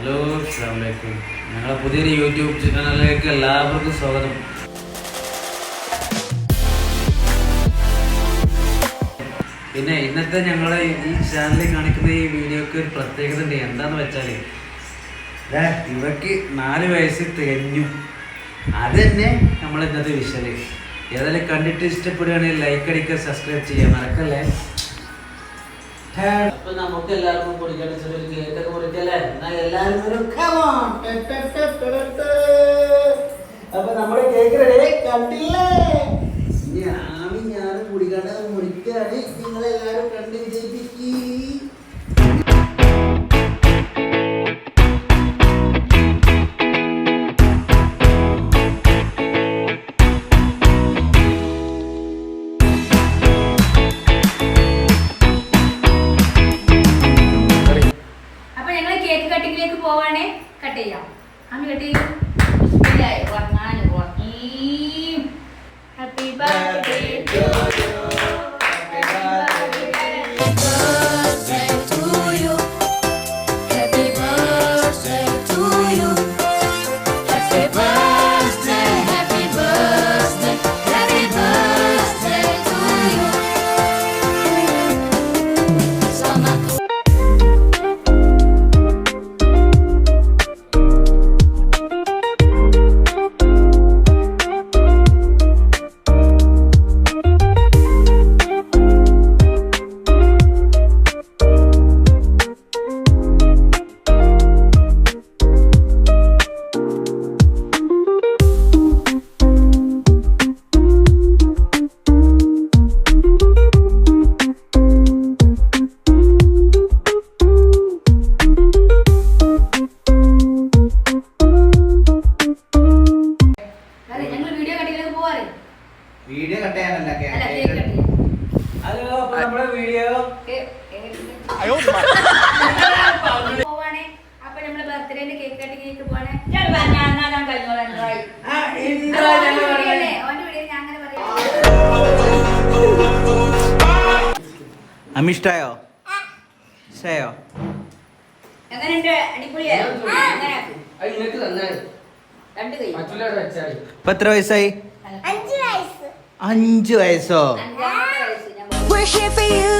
Hello അസ്സാമലൈക്കും ഞങ്ങളുടെ പുതിയൊരു യൂട്യൂബ് ചാനലിലേക്ക് എല്ലാവർക്കും സ്വാഗതം. പിന്നെ ഇന്നത്തെ ഞങ്ങളെ ഈ ചാനലിൽ കാണിക്കുന്ന ഈ വീഡിയോക്ക് ഒരു പ്രത്യേകത ഉണ്ട്. എന്താന്ന് വെച്ചാൽ ഇവയ്ക്ക് നാല് വയസ്സ് തികഞ്ഞു. അത് തന്നെ നമ്മൾ ഇന്നത്തെ വിഷയം. ഏതായാലും കണ്ടിട്ട് ഇഷ്ടപ്പെടുകയാണെങ്കിൽ ലൈക്ക് അടിക്കുക സബ്സ്ക്രൈബ് ചെയ്യുക. മറക്കല്ലേ? അപ്പൊ നമുക്ക് എല്ലാവർക്കും കുടിക്കാൻ ചെറിയൊരു കേക്ക് ഒക്കെ കുറിക്കല്ലേ എന്നാ എല്ലാവരും ഒരു ടെ. അപ്പൊ നമ്മുടെ കേക്ക് റെഡി കണ്ടില്ലേ? ആമി ഞാൻ കുടിക്കാണ്ട് മുറിക്കാണ്. കട്ട് ചെയ്യാം. അമ്മ കട്ട് ചെയ്യും. ഹാപ്പി അല്ല കേക്ക് കട്ട് ഹലോ അപ്പൊ നമ്മുടെ വീഡിയോ? കേക്ക് പോവാണേ. അപ്പൊ നമ്മൾ ബർത്ത്ഡേന്റെ കേക്ക് കട്ടിങ്ങിലേക്ക് പോവാണേ. ഞാൻ പറഞ്ഞ ഞാൻ കഴിഞ്ഞോളാം എന്തായി ഓന്റെ വീഡിയോ ഞാൻ അങ്ങനെ പറയാം. അമിഷ്ടായോ. അത് വെച്ചാൽ ഇപ്പൊ എത്ര വയസ്സായി? അഞ്ചു വയസ്സോ അഞ്ചാമത്തെ വയസ്സ് ഞാൻ We're here for you.